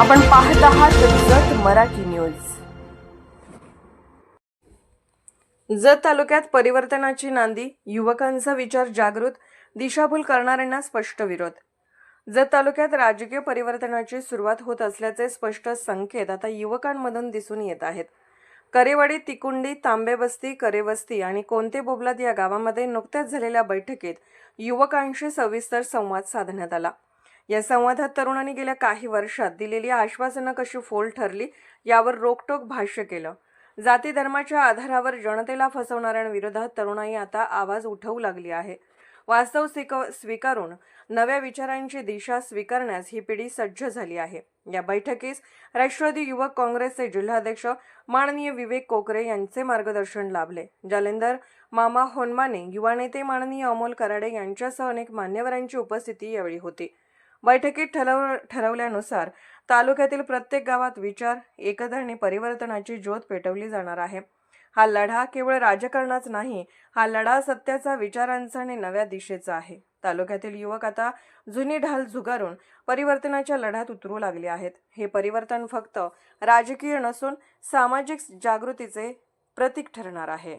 आपण पाहत आहात जत मराठी न्यूज. जत तालुक्यात परिवर्तनाची नांदी युवकांचा विचार जागृत दिशाभूल करणाऱ्यांना स्पष्ट विरोध. जत तालुक्यात राजकीय परिवर्तनाची सुरुवात होत असल्याचे स्पष्ट संकेत आता युवकांमधून दिसून येत आहेत. करेवाडी तिकुंडी तांबेबस्ती करेवस्ती आणि कोणते बोबलाद या गावामध्ये नुकत्याच झालेल्या बैठकीत युवकांशी सविस्तर संवाद साधण्यात आला. या संवादात तरुणांनी गेल्या काही वर्षात दिलेली आश्वासनं कशी फोल ठरली यावर रोकटोक भाष्य केलं. जाती धर्माच्या आधारावर जनतेला फसवणाऱ्यांविरोधात तरुणाई आता आवाज उठवू लागली आहे. वास्तव स्वीक- स्वीकारून नव्या विचारांची दिशा स्वीकारण्यास ही पिढी सज्ज झाली आहे. या बैठकीस राष्ट्रवादी युवक काँग्रेसचे जिल्हाध्यक्ष माननीय विवेक कोकरे यांचे मार्गदर्शन लाभले. जालेंदर मामा होनमाने युवा नेते माननीय अमोल कराडे यांच्यासह अनेक मान्यवरांची उपस्थिती यावेळी होती. बैठकीत ठरव ठरवल्यानुसार तालुक्यातील प्रत्येक गावात विचार एकता आणि परिवर्तनाची ज्योत पेटवली जाणार आहे. हा लढा केवळ राजकारणाच नाही हा लढा सत्याचा विचारांचा आणि नव्या दिशेचा आहे. तालुक्यातील युवक आता जुनी ढाल झुगारून परिवर्तनाच्या लढ्यात उतरू लागले आहेत. हे परिवर्तन फक्त राजकीय नसून सामाजिक जागृतीचे प्रतीक ठरणार आहे.